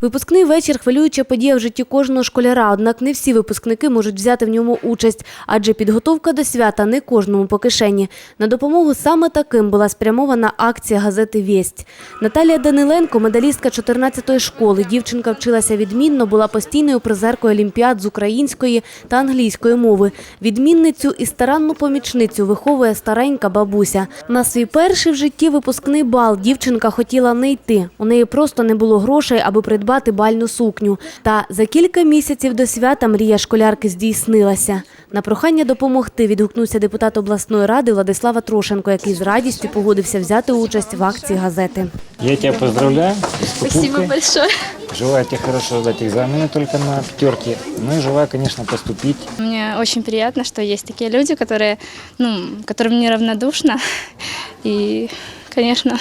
Випускний вечір хвилююча подія в житті кожного школяра, однак не всі випускники можуть взяти в ньому участь, адже підготовка до свята не кожному по кишені. На допомогу саме таким була спрямована акція газети Вість. Наталія Даниленко, медалістка 14-ї школи. Дівчинка вчилася відмінно, була постійною призеркою олімпіад з української та англійської мови. Відмінницю і старанну помічницю виховує старенька бабуся. На свій перший в житті випускний бал дівчинка хотіла не йти. У неї просто не було грошей, аби придбати бальну сукню. Та за кілька місяців до свята мрія школярки здійснилася. На прохання допомогти відгукнувся депутат обласної ради Владислава Трошенко, який з радістю погодився взяти участь в акції газети. Я тебя поздравляю с Спасибо покупкой. большое. Желаю тебе хорошо сдать экзамены только на пятерки. Ну и желаю, конечно, поступить. Мне очень приятно, что есть такие люди, которые, ну, которым неравнодушно. И, конечно,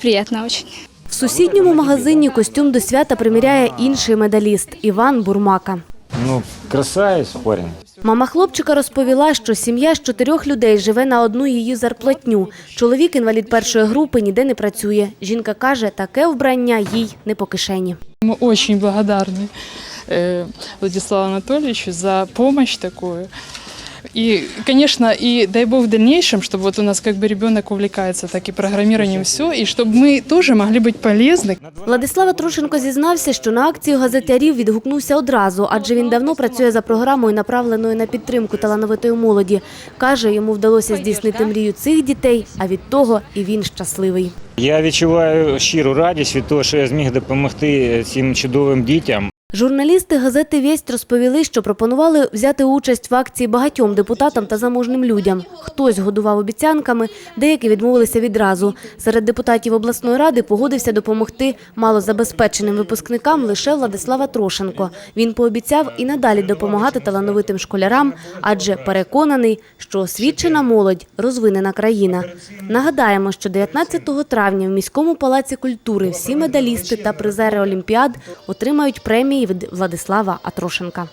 приятно очень. В сусідньому магазині костюм до свята приміряє інший медаліст Іван Бурмака. Ну, красавец парень. Мама хлопчика розповіла, що сім'я з чотирьох людей живе на одну її зарплатню. Чоловік, інвалід першої групи, ніде не працює. Жінка каже, таке вбрання їй не по кишені. Мы очень благодарны э, Владиславу Анатольевичу за помощь такую. И, конечно, и дай бог в дальнейшем, чтобы вот у нас как бы ребенок увлекается так и программированием все, и чтобы мы тоже могли быть полезны. Владислава Трушенко зізнався, що на акцію газетярів відгукнувся одразу, адже він давно працює за програмою, направленою на підтримку талановитої молоді. Каже, йому вдалося здійснити мрію цих дітей, а від того і він щасливий. Я відчуваю щиру радість від того, що я зміг допомогти цим чудовим дітям. Журналісти газети «Вість» розповіли, що пропонували взяти участь в акції багатьом депутатам та заможним людям. Хтось годував обіцянками, деякі відмовилися відразу. Серед депутатів обласної ради погодився допомогти малозабезпеченим випускникам лише Владислава Трошенко. Він пообіцяв і надалі допомагати талановитим школярам, адже переконаний, що освічена молодь – розвинена країна. Нагадаємо, що 19 травня в міському палаці культури всі медалісти та призери Олімпіад отримають премії Владислава Атрошенка.